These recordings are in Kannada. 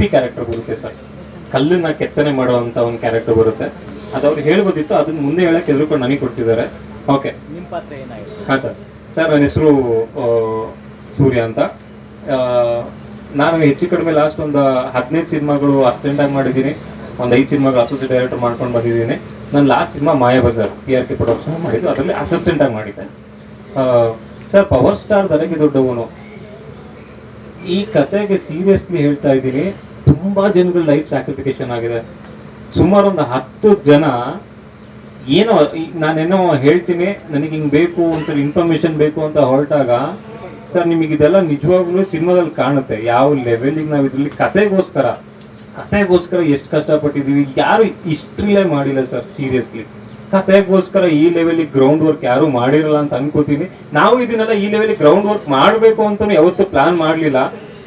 ಶಿಲ್ಪಿ ಕ್ಯಾರೆಕ್ಟರ್ ಬರುತ್ತೆ ಸರ್ ಕಲ್ಲನ್ನ ಕೆತ್ತನೆ ಮಾಡುವಂತ ಒಂದು ಕ್ಯಾರೆಕ್ಟರ್ ಬರುತ್ತೆ. ಅದು ಅವ್ರು ಹೇಳ್ಬೋದಿತ್ತು ಅದನ್ನ ಮುಂದೆ ಹೇಳಕ್ ಎದುರುಕೊಂಡು ನನಗೆ ಕೊಡ್ತಿದ್ದಾರೆ. ಓಕೆ ನಿಮ್ಮ ಪಾತ್ರ ಏನಾಗಿದೆ ಹಾಂ ಸರ್ ಸರ್ ನನ್ನ ಹೆಸರು ಸೂರ್ಯ ಅಂತ. ನಾನು ಹೆಚ್ಚು ಕಡಿಮೆ ಲಾಸ್ಟ್ ಒಂದು ಹದಿನೈದು ಸಿನಿಮಾಗಳು ಅಸಿಸ್ಟೆಂಟ್ ಆಗಿ ಮಾಡಿದ್ದೀನಿ. ಒಂದು ಐದು ಸಿನಿಮಾಗಳು ಅಸೋಸಿಯೇಟ್ ಡೈರೆಕ್ಟರ್ ಮಾಡ್ಕೊಂಡು ಬಂದಿದ್ದೀನಿ. ನಾನು last cinema Mayabazar P R K production ಮಾಡಿದ್ದು. ಅದರಲ್ಲಿ ಅಸಿಸ್ಟೆಂಟ್ ಆಗಿ ಮಾಡಿದ್ದೆ. ಸರ್ ಪವರ್ ಸ್ಟಾರ್ ದರಗೆ ದೊಡ್ಡವನು. ಈ ಕತೆಗೆ ಸೀರಿಯಸ್ಲಿ ಹೇಳ್ತಾ ಇದ್ದೀನಿ. ತುಂಬಾ ಜನಗಳ ಲೈಫ್ ಸ್ಯಾಕ್ರಿಫಿಕೇಶನ್ ಆಗಿದೆ. ಸುಮಾರು ಒಂದು ಹತ್ತು ಜನ ಏನೋ ನಾನೇನೋ ಹೇಳ್ತೀನಿ, ನನಗೆ ಹಿಂಗೆ ಬೇಕು ಅಂತ ಇನ್ಫಾರ್ಮೇಶನ್ ಬೇಕು ಅಂತ ಹೊರಟಾಗ, ಸರ್ ನಿಮಗೆ ಇದೆಲ್ಲ ನಿಜವಾಗ್ಲೂ ಸಿನಿಮಾದಲ್ಲಿ ಕಾಣುತ್ತೆ. ಯಾವ ಲೆವೆಲಿಗೆ ನಾವು ಇದರಲ್ಲಿ ಕತೆಗೋಸ್ಕರ ಕತೆಗೋಸ್ಕರ ಎಷ್ಟು ಕಷ್ಟಪಟ್ಟಿದ್ದೀವಿ, ಯಾರು ಹಿಸ್ಟ್ರಿಲೇ ಮಾಡಿಲ್ಲ ಸರ್ ಸೀರಿಯಸ್ಲಿ ಕತೆಗೋಸ್ಕರ ಈ ಲೆವೆಲಿಗೆ ಗ್ರೌಂಡ್ ವರ್ಕ್ ಯಾರು ಮಾಡಿರಲ್ಲ ಅಂತ ಅನ್ಕೋತೀನಿ. ನಾವು ಇದನ್ನೆಲ್ಲ ಈ ಲೆವೆಲಿಗೆ ಗ್ರೌಂಡ್ ವರ್ಕ್ ಮಾಡಬೇಕು ಅಂತಲೂ ಯಾವತ್ತೂ ಪ್ಲಾನ್ ಮಾಡಲಿಲ್ಲ.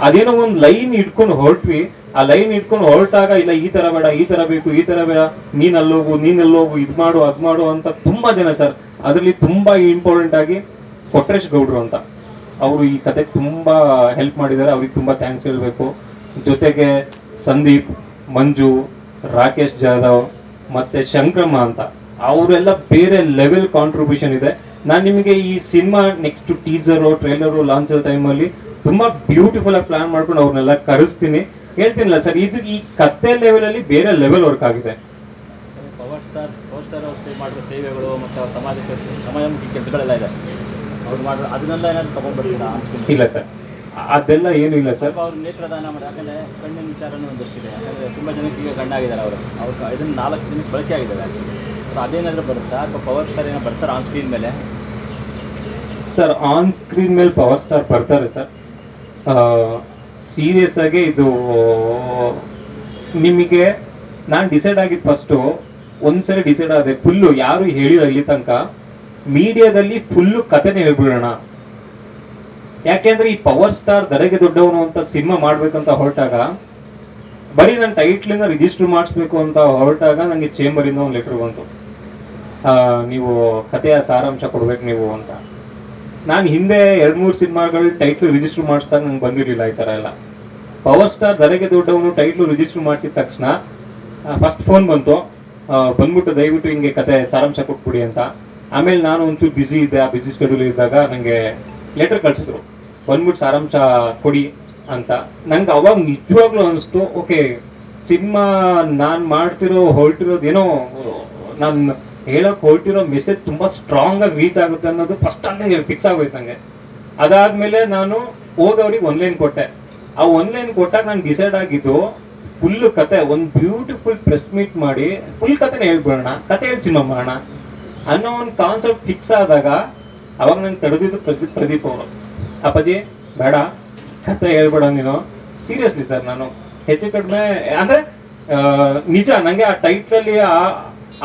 ಅದೇನೋ ಒಂದು ಲೈನ್ ಇಟ್ಕೊಂಡು ಹೊರಟ್ವಿ. ಆ ಲೈನ್ ಇಟ್ಕೊಂಡು ಹೊರಟಾಗ, ಇಲ್ಲ, ಈ ತರ ಬೇಡ, ಈ ತರ ಬೇಕು, ಈ ತರ ಬೇಡ ನೀನ್ ಅಲ್ಲೋಗು ನೀನ್ ಅಲ್ಲೋಗು ಇದ್ ಮಾಡು, ಅದ್ ಮಾಡು ಅಂತ ತುಂಬಾ ಜನ ಸರ್ ಅದರಲ್ಲಿ ತುಂಬಾ ಇಂಪಾರ್ಟೆಂಟ್ ಆಗಿ ಕೊಟ್ರೇಶ್ ಗೌಡ್ರು ಅಂತ. ಅವರು ಈ ಕತೆ ತುಂಬಾ ಹೆಲ್ಪ್ ಮಾಡಿದ್ದಾರೆ, ಅವ್ರಿಗೆ ತುಂಬಾ ಥ್ಯಾಂಕ್ಸ್ ಹೇಳ್ಬೇಕು. ಜೊತೆಗೆ ಸಂದೀಪ್, ಮಂಜು, ರಾಕೇಶ್ ಜಾಧವ್ ಮತ್ತೆ ಶಂಕ್ರಮ್ಮ ಅಂತ. ಅವರೆಲ್ಲ ಬೇರೆ ಲೆವೆಲ್ ಕಾಂಟ್ರಿಬ್ಯೂಷನ್ ಇದೆ. ನಾನು ನಿಮಗೆ ಈ cinema next teaser trailer launch ಟೈಮಲ್ಲಿ ತುಂಬ ಬ್ಯೂಟಿಫುಲ್ ಆಗಿ ಪ್ಲಾನ್ ಮಾಡ್ಕೊಂಡು ಅವ್ರನ್ನೆಲ್ಲ ಕರೆಸ್ತೀನಿ. ಹೇಳ್ತೀನಿಲ್ಲ ಸರ್ ಇದು ಈ ಕತ್ತೆ ಲೆವೆಲ್ ಅಲ್ಲಿ ಬೇರೆ ಲೆವೆಲ್ ವರ್ಕ್ ಆಗಿದೆ. ಪವರ್ ಸ್ಟಾರ್ ಪವರ್ ಸ್ಟಾರ್ ಅವ್ರು ಸೇವ್ ಮಾಡಿರೋ ಸೇವೆಗಳು ಮತ್ತು ಅವ್ರ ಸಮಾಜಕ್ಕೆ ಸಮಾಜಮುಖಿ ಕೆಲಸಗಳೆಲ್ಲ ಇದೆ. ಅವ್ರು ಮಾಡೋ ಅದನ್ನೆಲ್ಲ ಏನಾದ್ರು ತೊಗೊಂಡ್ಬರ್ತೀರಾ ಅನ್ಸ್ಕೊಂಡು ಇಲ್ಲ ಸರ್ ಅದೆಲ್ಲ ಏನು ಇಲ್ಲ ಸರ್. ಅವ್ರ ಅವ್ರು ನೇತ್ರದಾನ ಮಾಡಿ ಯಾಕಂದರೆ ಕಣ್ಣಿನ ವಿಚಾರನೂ ಒಂದಷ್ಟಿದೆ. ಯಾಕಂದರೆ ತುಂಬ ಜನಕ್ಕೆ ಈಗ ಅವರು. ಅವರು ಅವ್ರು ಇದನ್ನು ನಾಲ್ಕು ದಿನಕ್ಕೆ ಬಳಕೆ ಆಗಿದ್ದಾರೆ. ಸೊ ಅದೇನಾದರೂ ಬರುತ್ತಾ? ಅಥವಾ ಪವರ್ ಸ್ಟಾರ್ ಏನೋ ಬರ್ತಾರೆ ಆನ್ ಸ್ಕ್ರೀನ್ ಮೇಲೆ? ಸರ್ ಆನ್ ಸ್ಕ್ರೀನ್ ಮೇಲೆ ಪವರ್ ಸ್ಟಾರ್ ಬರ್ತಾರೆ ಸರ್. ಸೀರಿಯಸ್ ಆಗಿ ಇದು, ನಿಮಗೆ ನಾನು ಡಿಸೈಡ್ ಆಗಿದ್ದು ಫಸ್ಟು ಒಂದ್ಸರಿ ಡಿಸೈಡ್ ಆದೆ, ಫುಲ್ಲು ಯಾರು ಹೇಳಿಲ್ಲ ಇಲ್ಲಿ ತನಕ, ಮೀಡಿಯಾದಲ್ಲಿ ಫುಲ್ಲು ಕತೆನೇ ಹೇಳ್ಬಿಡೋಣ ಯಾಕೆಂದ್ರೆ ಈ ಪವರ್ ಸ್ಟಾರ್ ದರಗೆ ದೊಡ್ಡವನು ಅಂತ ಸಿನಿಮಾ ಮಾಡ್ಬೇಕಂತ ಹೊರಟಾಗ, ಬರೀ ನನ್ನ ಟೈಟ್ಲಿಂದ ರಿಜಿಸ್ಟರ್ ಮಾಡಿಸ್ಬೇಕು ಅಂತ ಹೊರಟಾಗ ನನಗೆ ಚೇಂಬರಿಂದ ಒಂದು ಲೆಟರ್ ಬಂತು. ನೀವು ಕಥೆಯ ಸಾರಾಂಶ ಕೊಡ್ಬೇಕು ನೀವು ಅಂತ. ನಾನು ಹಿಂದೆ ಎರಡು ಮೂರು ಸಿನಿಮಾಗಳು ಟೈಟ್ಲು ರಿಜಿಸ್ಟರ್ ಮಾಡಿಸ್ದಾಗ ನಂಗೆ ಬಂದಿರಲಿಲ್ಲ ಈ ಥರ ಎಲ್ಲ. ಪವರ್ ಸ್ಟಾರ್ ಧರೆಗೆ ದೊಡ್ಡವನು ಟೈಟ್ಲು ರಿಜಿಸ್ಟರ್ ಮಾಡಿಸಿದ ತಕ್ಷಣ ಫಸ್ಟ್ ಫೋನ್ ಬಂತು. ಬಂದ್ಬಿಟ್ಟು ದಯವಿಟ್ಟು ಹಿಂಗೆ ಕತೆ ಸಾರಾಂಶ ಕೊಟ್ಬಿಡಿ ಅಂತ. ಆಮೇಲೆ ನಾನು ಒಂಚೂರು ಬ್ಯುಸಿ ಇದ್ದೆ, ಆ ಬ್ಯುಸಿ ಸ್ಕೆಡ್ಯೂಲ್ ಇದ್ದಾಗ ನನಗೆ ಲೆಟರ್ ಕಳಿಸಿದ್ರು. ಬಂದ್ಬಿಟ್ಟು ಸಾರಾಂಶ ಕೊಡಿ ಅಂತ. ನಂಗೆ ಅವಾಗ ನಿಜವಾಗ್ಲೂ ಅನಿಸ್ತು, ಓಕೆ, ಸಿನಿಮಾ ನಾನು ಮಾಡ್ತಿರೋ, ಹೊರಟಿರೋದು ಏನೋ, ನಾನು ಹೇಳಕ್ ಹೊರಟಿರೋ ಮೆಸೇಜ್ ತುಂಬಾ ಸ್ಟ್ರಾಂಗ್ ಆಗಿ ರೀಚ್ ಆಗುತ್ತೆ ಅನ್ನೋದು ಫಸ್ಟ್ ಅಂತ ಫಿಕ್ಸ್ ಆಗೋಯ್ತು ನಂಗೆ ಅದಾದ್ಮೇಲೆ ನಾನು ಓದೋರಿಗೆ ಒನ್ಲೈನ್ ಕೊಟ್ಟೆ. ಆ ಒನ್ಲೈನ್ ಕೊಟ್ಟಾಗ ನಾನು ಡಿಸೈಡ್ ಆಗಿದ್ದು ಫುಲ್ ಕತೆ, ಒಂದು ಬ್ಯೂಟಿಫುಲ್ ಪ್ರೆಸ್ ಮೀಟ್ ಮಾಡಿ ಫುಲ್ ಕತೆನ ಹೇಳ್ಬಿಡೋಣ, ಕತೆ ಹೇಳಿ ಸಿನಿಮಾ ಮಾಡೋಣ ಅನ್ನೋ ಒಂದು ಕಾನ್ಸೆಪ್ಟ್ ಫಿಕ್ಸ್ ಆದಾಗ ಅವಾಗ ನಾನು ತಡೆದಿದ್ದು ಪ್ರದೀಪ್ ಪ್ರದೀಪ್ ಅವರು. ಅಪ್ಪಾಜಿ, ಬೇಡ, ಕತೆ ಹೇಳ್ಬೇಡ ನೀನು. ಸೀರಿಯಸ್ಲಿ ಸರ್ ನಾನು. ಹೆಚ್ಚು ಕಡಿಮೆ, ಅಂದ್ರೆ ನಿಜ ನನಗೆ ಆ ಟೈಟ್ಲಲ್ಲಿ ಆ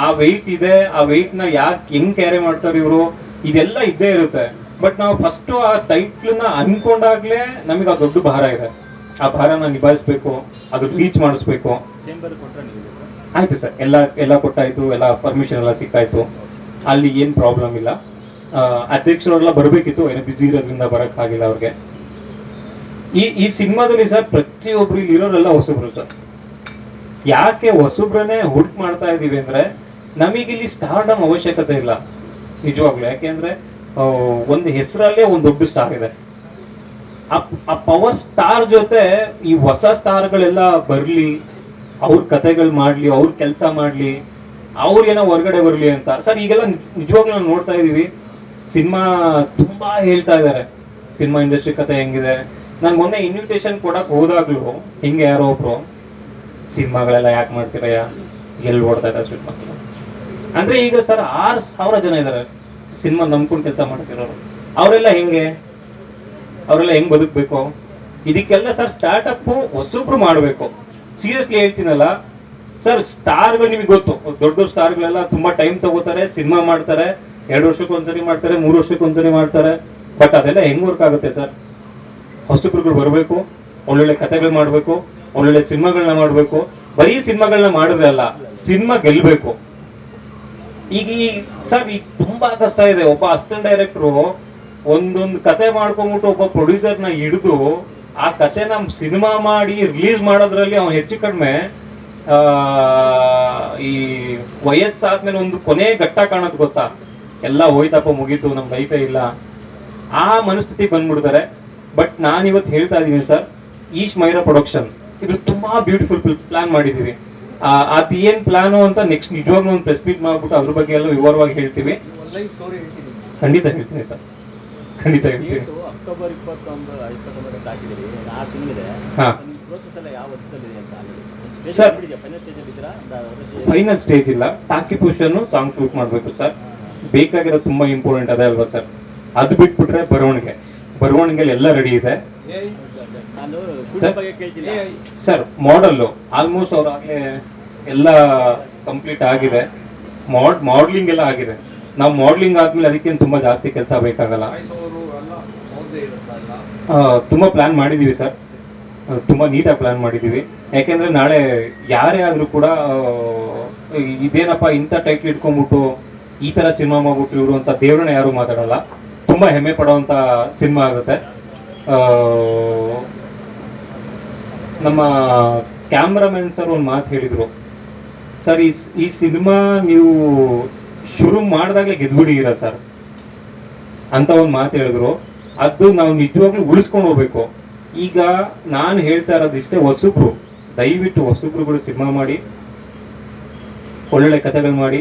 ಆ ವೆಯ್ಟ್ ಇದೆ ಆ ವೆಯ್ಟ್ನ ಯಾಕೆ ಹೆಂಗ್ ಕ್ಯಾರಿ ಮಾಡ್ತಾರೆ ಇವರು? ಇದೆಲ್ಲ ಇದ್ದೇ ಇರುತ್ತೆ. ಬಟ್ ನಾವು ಫಸ್ಟ್ ಆ ಟೈಟ್ಲನ್ನ ಅನ್ಕೊಂಡಾಗ್ಲೇ ನಮಗೆ ಆ ದೊಡ್ಡ ಭಾರ ಇದೆ. ಆ ಭಾರನ ನಿಭಾಯಿಸ್ಬೇಕು ಅದು ರೀಚ್ ಮಾಡಿಸ್ಬೇಕು. ಆಯ್ತು ಸರ್. ಎಲ್ಲ ಎಲ್ಲ ಕೊಟ್ಟಾಯ್ತು ಎಲ್ಲ ಪರ್ಮಿಷನ್ ಎಲ್ಲ ಸಿಕ್ಕಾಯ್ತು. ಅಲ್ಲಿ ಏನ್ ಪ್ರಾಬ್ಲಮ್ ಇಲ್ಲ. ಅಧ್ಯಕ್ಷರೆಲ್ಲ ಬರಬೇಕಿತ್ತು ಏನೋ ಬಿಸಿ ಇರೋದ್ರಿಂದ ಬರಕ್ ಆಗಿಲ್ಲ ಅವ್ರಿಗೆ. ಈ ಈ ಸಿನಿಮಾದಲ್ಲಿ ಸರ್ ಪ್ರತಿಯೊಬ್ರು ಇಲ್ಲಿ ಇರೋರೆಲ್ಲ ಹೊಸಬ್ರು ಸರ್. ಯಾಕೆ ಹೊಸಬ್ರನ್ನೇ ಹುಡುಕ್ ಮಾಡ್ತಾ ಇದೀವಿ ಅಂದ್ರೆ ನಮಗಿಲ್ಲಿ ಸ್ಟಾರ್ಡಮ್ ಅವಶ್ಯಕತೆ ಇಲ್ಲ, ನಿಜವಾಗ್ಲು. ಯಾಕೆಂದ್ರೆ ಒಂದು ಹೆಸರಲ್ಲೇ ಒಂದು ದೊಡ್ಡ ಸ್ಟಾರ್ ಇದೆ. ಆ- ಪವರ್ ಸ್ಟಾರ್ ಜೊತೆ ಈ ಹೊಸ ಸ್ಟಾರ್ಗಳೆಲ್ಲ ಬರ್ಲಿ, ಅವ್ರ ಕತೆಗಳು ಮಾಡ್ಲಿ, ಅವ್ರ ಕೆಲಸ ಮಾಡ್ಲಿ, ಅವ್ರು ಏನೋ ಹೊರಗಡೆ ಬರ್ಲಿ ಅಂತ. ಸರ್, ಈಗೆಲ್ಲ ನಿಜ್- ನಿಜವಾಗ್ಲೂ ನಾವು ನೋಡ್ತಾ ಇದ್ದೀವಿ. ಸಿನಿಮಾ ತುಂಬಾ ಹೇಳ್ತಾ ಇದ್ದಾರೆ ಸಿನಿಮಾ ಇಂಡಸ್ಟ್ರಿ ಕತೆ ಹೆಂಗಿದೆ. ನಾನು ಮೊನ್ನೆ ಇನ್ವಿಟೇಷನ್ ಕೊಡಕ್ಕೆ ಹೋದಾಗ್ಲೂ, ಹಿಂಗೆ ಯಾರೋ ಒಬ್ರು, ಸಿನಿಮಾಗಳೆಲ್ಲ ಯಾಕೆ ಮಾಡ್ತೀರಯ್ಯ? ಎಲ್ಲಿ ಓಡ್ತಾ ಇದ್ದಾರೆ ಸಿನಿಮಾ ಅಂದ್ರೆ ಈಗ ಸರ್ ಆರು ಸಾವಿರ ಜನ ಇದ್ದಾರೆ ಸಿನಿಮಾ ನಂಬ್ಕೊಂಡು ಕೆಲಸ ಮಾಡ್ತಿರೋರು. ಅವರೆಲ್ಲ ಹೆಂಗೆ? ಅವರೆಲ್ಲ ಹೆಂಗ್ ಬದುಕಬೇಕು? ಇದಕ್ಕೆಲ್ಲ ಸರ್ ಸ್ಟಾರ್ಟ್ಅಪ್ ಹೊಸೊಬ್ರು ಮಾಡಬೇಕು. ಸೀರಿಯಸ್ಲಿ ಹೇಳ್ತೀನಲ್ಲ, ಸರ್ ಸ್ಟಾರ್ಗಳು ನಿಮಗೆ ಗೊತ್ತು. ದೊಡ್ಡ ದೊಡ್ಡ ಸ್ಟಾರ್ಗಳೆಲ್ಲ ತುಂಬಾ ಟೈಮ್ ತಗೋತಾರೆ, ಸಿನಿಮಾ ಮಾಡ್ತಾರೆ, ಎರಡು ವರ್ಷಕ್ಕೆ ಒಂದ್ಸರಿ ಮಾಡ್ತಾರೆ, ಮೂರು ವರ್ಷಕ್ಕೆ ಒಂದ್ಸರಿ ಮಾಡ್ತಾರೆ. ಬಟ್ ಅದೆಲ್ಲ ಹೆಂಗ್ ವರ್ಕ್ ಆಗುತ್ತೆ ಸರ್? ಹೊಸಬ್ರುಗಳು ಬರಬೇಕು, ಒಳ್ಳೊಳ್ಳೆ ಕಥೆಗಳು ಮಾಡಬೇಕು, ಒಳ್ಳೊಳ್ಳೆ ಸಿನಿಮಾಗಳನ್ನ ಮಾಡಬೇಕು. ಬರೀ ಸಿನಿಮಾಗಳನ್ನ ಮಾಡಿದ್ರೆ ಅಲ್ಲ, ಸಿನಿಮಾ ಗೆಲ್ಬೇಕು. ಈಗ ಈ ಸರ್ ಈಗ ತುಂಬಾ ಕಷ್ಟ ಇದೆ. ಒಬ್ಬ ಅಸಿಸ್ಟೆಂಟ್ ಡೈರೆಕ್ಟ್ರು ಒಂದೊಂದು ಕತೆ ಮಾಡ್ಕೊಂಡ್ಬಿಟ್ಟು ಒಬ್ಬ ಪ್ರೊಡ್ಯೂಸರ್ನ ಹಿಡಿದು ಆ ಕತೆ ನಮ್ ಸಿನಿಮಾ ಮಾಡಿ ರಿಲೀಸ್ ಮಾಡೋದ್ರಲ್ಲಿ ಅವನು ಹೆಚ್ಚು ಕಡಿಮೆ ಈ ವಯಸ್ಸಾದ್ಮೇಲೆ ಒಂದು ಕೊನೆ ಘಟ್ಟ ಕಾಣೋದು ಗೊತ್ತಾ? ಎಲ್ಲ ಹೋಯ್ತಪ್ಪ ಮುಗೀತು ನಮ್ಮ ಲೈಫೇ ಇಲ್ಲ. ಆ ಮನಸ್ಥಿತಿ ಬಂದ್ಬಿಡ್ತಾರೆ. ಬಟ್ ನಾನು ಇವತ್ತು ಹೇಳ್ತಾ ಇದ್ದೀನಿ ಸರ್ ಈಶ್ ಮೈರಾ ಪ್ರೊಡಕ್ಷನ್ ಇದು ತುಂಬಾ ಬ್ಯೂಟಿಫುಲ್ ಪ್ಲಾನ್ ಮಾಡಿದೀವಿ ಆ, ಅದ್ ಏನ್ ಪ್ಲಾನ್ ಅಂತ ನೆಕ್ಸ್ಟ್ ನಿಜವಾಗ್ಲೂ ಒಂದು ಪ್ರೆಸ್ ಮೀಟ್ ಮಾಡ್ಬಿಟ್ಟು ಅದ್ರ ಬಗ್ಗೆ ಎಲ್ಲ ವಿವರವಾಗಿ ಹೇಳ್ತೀವಿ. ಖಂಡಿತ ಹೇಳ್ತೀನಿ ಸರ್. ಖಂಡಿತ ಹೇಳ್ತೀನಿ. ಅಕ್ಟೋಬರ್ ಇಪ್ಪತ್ತೊಂದು Sir. ಫೈನಲ್ ಸ್ಟೇಜ್ ಇಲ್ಲ. ಟಾಕಿ ಪುಷನ್ ಸಾಂಗ್ ಶೂಟ್ ಮಾಡಬೇಕು ಸರ್. ಬೇಕಾಗಿರೋ ತುಂಬಾ ಇಂಪಾರ್ಟೆಂಟ್ ಅದೇ ಅಲ್ವಾ ಸರ್. ಅದು ಬಿಟ್ಬಿಟ್ರೆ ಬರವಣಿಗೆ. ಬರವಣಿಗೆಲಿ ಎಲ್ಲ ರೆಡಿ ಇದೆ. ಸರ್ ಮಾಡಲ್ಲು ಆಲ್ಮೋಸ್ಟ್ ಅವ್ರು ಆಗಲೇ ಎಲ್ಲ ಕಂಪ್ಲೀಟ್ ಆಗಿದೆ. ಮಾಡ್ ಮಾಡ್ಲಿಂಗ್ ಎಲ್ಲ ಆಗಿದೆ. ನಾವು ಮಾಡ್ಲಿಂಗ್ ಆದ್ಮೇಲೆ ಅದಕ್ಕೇನು ತುಂಬಾ ಜಾಸ್ತಿ ಕೆಲಸ ಬೇಕಾಗಲ್ಲ. ತುಂಬ ಪ್ಲಾನ್ ಮಾಡಿದೀವಿ ಸರ್. ತುಂಬ ನೀಟಾಗಿ ಪ್ಲಾನ್ ಮಾಡಿದೀವಿ. ಯಾಕೆಂದ್ರೆ ನಾಳೆ ಯಾರೇ ಆದರೂ ಕೂಡ ಇದೇನಪ್ಪ ಇಂಥ ಟೈಟ್ಲ್ ಇಟ್ಕೊಂಡ್ಬಿಟ್ಟು ಈ ತರ ಸಿನಿಮಾ ಮಾಡ್ಬಿಟ್ಟು ಇವರು ಅಂತ ದೇವ್ರನ್ನ ಯಾರು ಮಾತಾಡಲ್ಲ. ತುಂಬಾ ಹೆಮ್ಮೆ ಪಡುವಂತ ಸಿನಿಮಾ ಆಗುತ್ತೆ. ನಮ್ಮ ಕ್ಯಾಮ್ರಾಮನ್ ಸರ್ ಒಂದು ಮಾತು ಹೇಳಿದರು. ಸರ್, ಈ ಈ ಸಿನಿಮಾ ನೀವು ಶುರು ಮಾಡಿದಾಗಲೇ ಗೆದ್ಬಿಡಿಗಿರ ಸರ್? ಅಂತ ಒಂದು ಮಾತು ಹೇಳಿದ್ರು. ಅದು ನಾವು ನಿಜವಾಗ್ಲೂ ಉಳಿಸ್ಕೊಂಡು ಹೋಗ್ಬೇಕು. ಈಗ ನಾನು ಹೇಳ್ತಾ ಇರೋದು ಇಷ್ಟೇ ಹೊಸಬ್ರು. ದಯವಿಟ್ಟು ಹೊಸಬ್ರುಗಳು ಸಿನಿಮಾ ಮಾಡಿ, ಒಳ್ಳೊಳ್ಳೆ ಕಥೆಗಳು ಮಾಡಿ,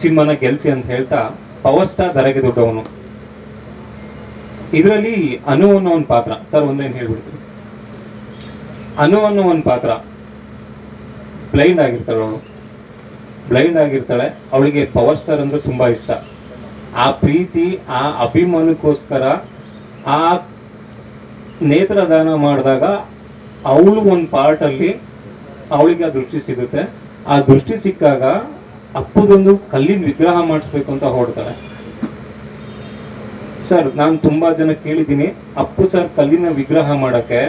ಸಿನಿಮಾನ ಗೆಲ್ಸಿ ಅಂತ ಹೇಳ್ತಾ ಪವರ್ ಸ್ಟಾರ್ ದರಗೆ ದೊಡ್ಡವನು. ಇದರಲ್ಲಿ ಅನು ಅನ್ನೋ ಒಂದು ಪಾತ್ರ. ಸರ್, ಒಂದೇನು ಹೇಳ್ಬಿಡ್ತೀನಿ. ಅನು ಅನ್ನೋ ಒಂದು ಪಾತ್ರ. ಬ್ಲೈಂಡ್ ಆಗಿರ್ತಾಳೆ ಅವಳು. ಬ್ಲೈಂಡ್ ಆಗಿರ್ತಾಳೆ. ಅವಳಿಗೆ ಪವರ್ ಸ್ಟಾರ್ ಅಂದ್ರೆ ತುಂಬಾ ಇಷ್ಟ. ಆ ಪ್ರೀತಿ, ಆ ಅಭಿಮಾನಕ್ಕೋಸ್ಕರ ಆ ನೇತ್ರದಾನ ಮಾಡಿದಾಗ ಅವಳು ಒಂದು ಪಾರ್ಟಲ್ಲಿ ಅವಳಿಗೆ ಆ ದೃಷ್ಟಿ ಸಿಗುತ್ತೆ. ಆ ದೃಷ್ಟಿ ಸಿಕ್ಕಾಗ ಅಪ್ಪದೊಂದು ಕಲ್ಲಿನ ವಿಗ್ರಹ ಮಾಡಿಸ್ಬೇಕು ಅಂತ ಹೊಡ್ತಾಳೆ ಸರ್ ನಾನು ತುಂಬಾ ಜನ ಕೇಳಿದ್ದೀನಿ, ಅಪ್ಪು ಸರ್ ಕಲ್ಲಿನ ವಿಗ್ರಹ ಮಾಡಕ್ಕೆ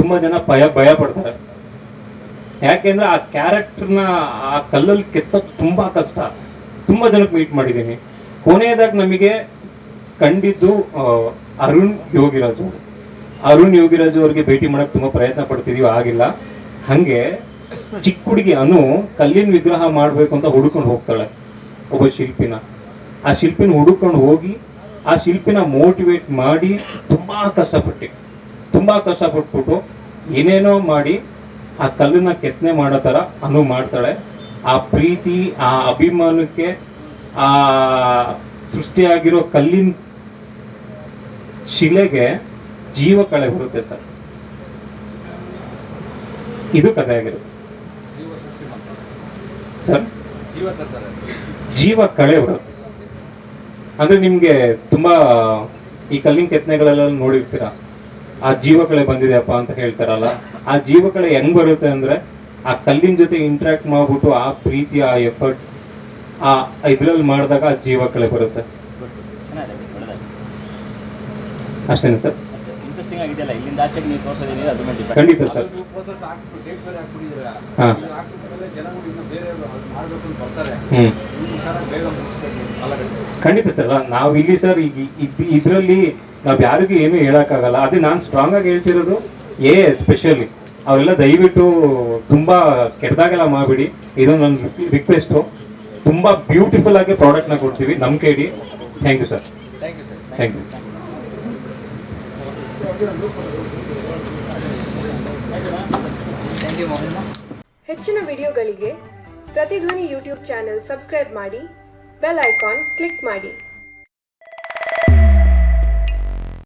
ತುಂಬಾ ಜನ ಭಯ ಭಯ ಪಡ್ತಾರೆ. ಯಾಕೆಂದ್ರೆ ಆ ಕ್ಯಾರೆಕ್ಟರ್ನ ಆ ಕಲ್ಲಲ್ಲಿ ಕೆತ್ತೋದು ತುಂಬಾ ಕಷ್ಟ. ತುಂಬಾ ಜನಕ್ಕೆ ಮೀಟ್ ಮಾಡಿದ್ದೀನಿ. ಕೊನೆಯದಾಗ ನಮಗೆ ಕಂಡಿದ್ದು ಅರುಣ್ ಯೋಗಿರಾಜು ಅರುಣ್ ಯೋಗಿರಾಜು ಅವ್ರಿಗೆ ಭೇಟಿ ಮಾಡಕ್ ತುಂಬಾ ಪ್ರಯತ್ನ ಪಡ್ತಿದೀವಿ, ಆಗಿಲ್ಲ. ಹಂಗೆ ಚಿಕ್ಕ ಹುಡುಗಿ ಅನು ಕಲ್ಲಿನ ವಿಗ್ರಹ ಮಾಡ್ಬೇಕು ಅಂತ ಹುಡುಕೊಂಡು ಹೋಗ್ತಾಳೆ, ಒಬ್ಬ ಶಿಲ್ಪಿನ. ಆ ಶಿಲ್ಪಿನ ಹುಡುಕೊಂಡು ಹೋಗಿ, ಆ ಶಿಲ್ಪಿನ ಮೋಟಿವೇಟ್ ಮಾಡಿ ತುಂಬಾ ಕಷ್ಟಪಟ್ಟು. ತುಂಬಾ ಕಷ್ಟಪಟ್ಬಿಟ್ಟು ಏನೇನೋ ಮಾಡಿ ಆ ಕಲ್ಲಿನ ಕೆತ್ತನೆ ಮಾಡೋ ಥರ ಅನು ಮಾಡ್ತಾಳೆ. ಆ ಪ್ರೀತಿ, ಆ ಅಭಿಮಾನಕ್ಕೆ, ಆ ಸೃಷ್ಟಿಯಾಗಿರೋ ಕಲ್ಲಿನ ಶಿಲೆಗೆ ಜೀವ ಕಳೆ ಬರುತ್ತೆ ಸರ್. ಇದು ಕಥೆ ಆಗಿರುತ್ತೆ ಸರ್? ಜೀವ ಕಳೆ ಬರುತ್ತೆ. ಅಂದ್ರೆ ನಿಮ್ಗೆ ತುಂಬಾ ಈ ಕಲ್ಲಿನ ಕೆತ್ತನೆಗಳೆಲ್ಲ ನೋಡಿರ್ತೀರ? ಆ ಜೀವಕಳೆ ಬಂದಿದೆಯಪ್ಪ ಅಂತ ಹೇಳ್ತಾರಲ್ಲ ಆ ಜೀವಕಳೆ ಹೆಂಗ್ ಬರುತ್ತೆ ಅಂದ್ರೆ ಆ ಕಲ್ಲಿನ ಜೊತೆ ಇಂಟ್ರಾಕ್ಟ್ ಮಾಡ್ಬಿಟ್ಟು ಆ ಪ್ರೀತಿ ಆ ಎಫರ್ಟ್ ಆ ಇದ್ರಲ್ಲಿ ಮಾಡಿದಾಗ ಆ ಜೀವಕಳೆ ಬರುತ್ತೆ. ಅಷ್ಟೇನೆ ಸರ್? ಅಷ್ಟೇ ಆಗಿದೆಯಲ್ಲ ಇಲ್ಲಿಂದ ಆಚೆಗೆ ನೀವು ತೋರಿಸೋದೇನಿದೆ ಅದ್ರ ಖಂಡಿತ ಸರ್. ಖಂಡಿತ ಸರ್ ನಾವು ಇಲ್ಲಿ ಸರ್ ಈಗ ಇದ್- ಇದ್ರಲ್ಲಿ ನಾವ್ ಯಾರಿಗೂ ಏನು ಹೇಳೋಕ್ಕಾಗಲ್ಲ. ಅದೇ ನಾನು ಸ್ಟ್ರಾಂಗ್ ಆಗಿ ಹೇಳ್ತಿರೋದು ಏ ಸ್ಪೆಷಲಿ ಅವರೆಲ್ಲ ದಯವಿಟ್ಟು ತುಂಬ ಕೆಟ್ಟದಾಗೆಲ್ಲ ಮಾಡಿಬಿಡಿ. ಇದು ನನ್ನ ರಿಕ್ವೆಸ್ಟು ತುಂಬ ಬ್ಯೂಟಿಫುಲ್ ಆಗಿ ಪ್ರಾಡಕ್ಟ್ನ ಕೊಡ್ತೀವಿ ನಂಬಿಕೆ ಇಡಿ thank you sir thank you sir thank you ಹೆಚ್ಚಿನ ವಿಡಿಯೋಗಳಿಗೆ ಪ್ರತಿಧ್ವನಿ ಯೂಟ್ಯೂಬ್ ಚಾನೆಲ್ ಸಬ್ಸ್ಕ್ರೈಬ್ ಮಾಡಿ ಬೆಲ್ ಐಕಾನ್ ಕ್ಲಿಕ್ ಮಾಡಿ.